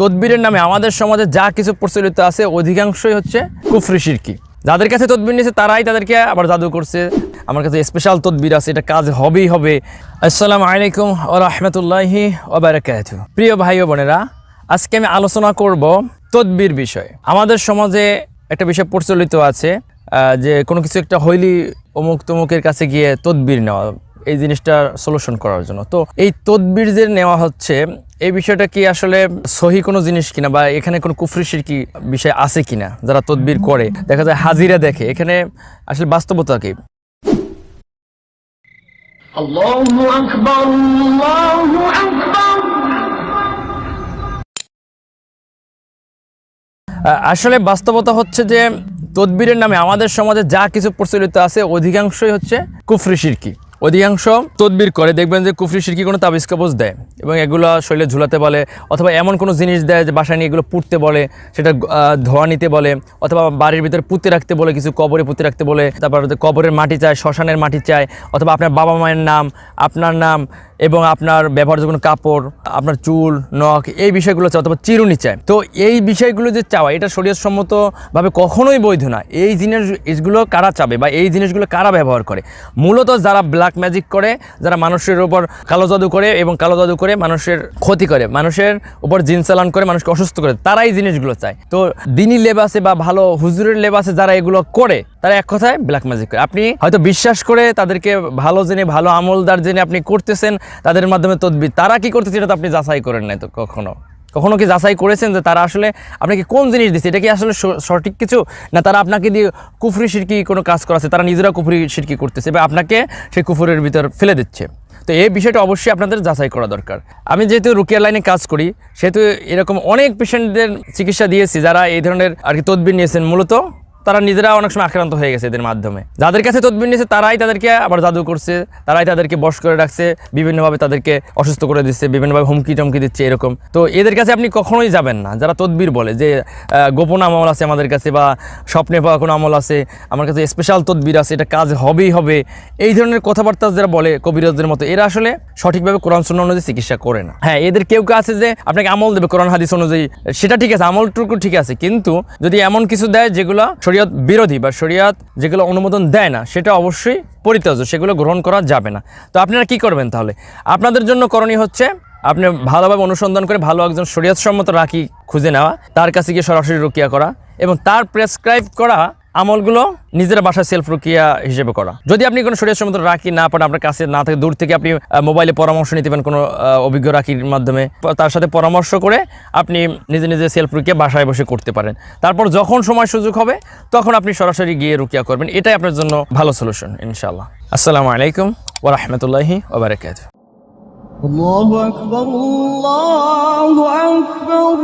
তদবিরের নামে আমাদের সমাজে যা কিছু প্রচলিত আছে, অধিকাংশই হচ্ছে কুফরি শিরকি যাদের কাছে তদবির নিয়েছে, তারাই তাদেরকে আবার জাদু করছে। আমার কাছে স্পেশাল তদবির আছে, এটা কাজ হবেই হবে। আসসালামু আলাইকুম ও রহমতুল্লাহি ওবারাকাত প্রিয় ভাই ও বোনেরা, আজকে আমি আলোচনা করব তদবির বিষয়ে। আমাদের সমাজে একটা বিষয় প্রচলিত আছে যে কোনো কিছু একটা হইলি অমুক তমুকের কাছে গিয়ে তদবির নেওয়া, এই জিনিসটা সলিউশন করার জন্য। তো এই তদবির যে নেওয়া হচ্ছে এই বিষয়টা কি আসলে সহি কোনো জিনিস কিনা বা এখানে কোনো কুফরিসির কি বিষয় আছে কিনা যারা তদবির করে? দেখা যায় হাজিরা দেখে। এখানে আসলে বাস্তবতা কি? আসলে বাস্তবতা হচ্ছে যে তদবিরের নামে আমাদের সমাজে যা কিছু প্রচলিত আছে অধিকাংশই হচ্ছে কুফরি সিরকি অধিকাংশ তদবির করে, দেখবেন যে কুফরি শিরকি কোনো তাবিজ কাবজ দেয় এবং এগুলো শরীরে ঝুলাতে বলে অথবা এমন কোনো জিনিস দেয় যে বাসায় নিয়ে এগুলো পুড়তে বলে, সেটা ধোয়া নিতে বলে অথবা বাড়ির ভিতরে পুঁতে রাখতে বলে, কিছু কবরে পুঁতে রাখতে বলে, তারপর কবরের মাটি চায়, শ্মশানের মাটি চায়, অথবা আপনার বাবা মায়ের নাম, আপনার নাম এবং আপনার ব্যবহার্য কোনো কাপড়, আপনার চুল, নখ, এই বিষয়গুলো চায় অথবা চিরুনি চায় তো এই বিষয়গুলো যে চাওয়া, এটা শরীয়সম্মতভাবে কখনোই বৈধ না। এই জিনিসগুলো কারা চাবে বা এই জিনিসগুলো কারা ব্যবহার করে? মূলত যারা ব্ল্যাক ম্যাজিক করে, যারা মানুষের উপর কালো জাদু করে এবং কালো জাদু করে মানুষের ক্ষতি করে, মানুষের উপর জিন চালান করে মানুষকে অসুস্থ করে তারা এই জিনিসগুলো চায়। তো দিনী লেবাসে বা ভালো হুজুরের লেবাসে যারা এগুলো করে তারা এক কথায় ব্ল্যাক ম্যাজিক করে। আপনি হয়তো বিশ্বাস করে তাদেরকে ভালো জেনে, ভালো আমলদার জেনে আপনি করতেছেন, তাদের মাধ্যমে তদবির। তারা কি করতেছে এটা তো আপনি যাচাই করেন নাই তো কখনো। কখনো কি যাচাই করেছেন যে তারা আসলে আপনাকে কোন জিনিস দিচ্ছে এটা কি আসলে সঠিক কিছু? না তারা আপনাকে দিয়ে কুফরি সিরকি কোনো কাজ করাচ্ছে তারা নিজেরা কুফরি সিরকি করতেছে বা আপনাকে সেই কুফুরের ভিতর ফেলে দিচ্ছে। তো এই বিষয়টা অবশ্যই আপনাদের যাচাই করা দরকার। আমি যেহেতু রুকিয়া লাইনে কাজ করি, সেহেতু এরকম অনেক পেশেন্টদের চিকিৎসা দিয়েছি যারা এই ধরনের আর কি তদবির নিয়েছেন মূলত। তারা নিজেরা অনেক সময় আক্রান্ত হয়ে গেছে এদের মাধ্যমে। যাদের কাছে তদবির নিয়েছে, তারাই তাদেরকে আবার জাদু করছে, তারাই তাদেরকে বশ করে রাখছে, বিভিন্নভাবে তাদেরকে অসুস্থ করে দিচ্ছে, বিভিন্নভাবে হুমকি টমকি দিচ্ছে এরকম। তো এদের কাছে আপনি কখনোই যাবেন না। যারা তদবির বলে যে গোপন আমল আছে আমাদের কাছে বা স্বপ্নে পাওয়া কোনো আমল আছে, আমার কাছে স্পেশাল তদবির আছে, এটা কাজ হবেই হবে, এই ধরনের কথাবার্তা যারা বলে কবিরাজদের মতো, এরা আসলে সঠিকভাবে কোরআন শূন্য অনুযায়ী চিকিৎসা করে না। হ্যাঁ এদের কেউ কেউ আছে যে, আপনাকে আমল দেবে কোরআন, হাদিস অনুযায়ী, সেটা ঠিক আছে, আমলটুকু ঠিক আছে, কিন্তু যদি এমন কিছু দেয় যেগুলো শরীয়ত বিরোধী বা শরীয়ত যেগুলো অনুমোদন দেয় না, সেটা অবশ্যই পরিত্যাজ্য, সেগুলো গ্রহণ করা যাবে না। তো আপনারা কি করবেন তাহলে? আপনাদের জন্য করণীয় হচ্ছে, আপনি ভালোভাবে অনুসন্ধান করে ভালো একজন শরীয়তসম্মত রাখি খুঁজে নেওয়া, তার কাছে গিয়ে সরাসরি রুকিয়া করা এবং তার প্রেসক্রাইব করা আমলগুলো নিজের বাসায় সেলফ রুকিয়া হিসেবে করা যদি আপনি কোনো শরীর সম্মত রাখি না পান আপনার কাছে না থাকে দূর থেকে আপনি আহ, মোবাইলে পরামর্শ নিতে পারেন কোনো আহ, অভিজ্ঞ রাখির মাধ্যমে তার সাথে পরামর্শ করে আপনি নিজে নিজে সেলফ রুকিয়া বাসায় বসে করতে পারেন তারপর যখন সময় সুযোগ হবে তখন আপনি সরাসরি গিয়ে রুকিয়া করবেন এটাই আপনার জন্য ভালো সলিউশন ইনশাআল্লাহ আসসালামু আলাইকুম ওরহমতুল্লাহি ওবরাকাত الله أكبر الله أكبر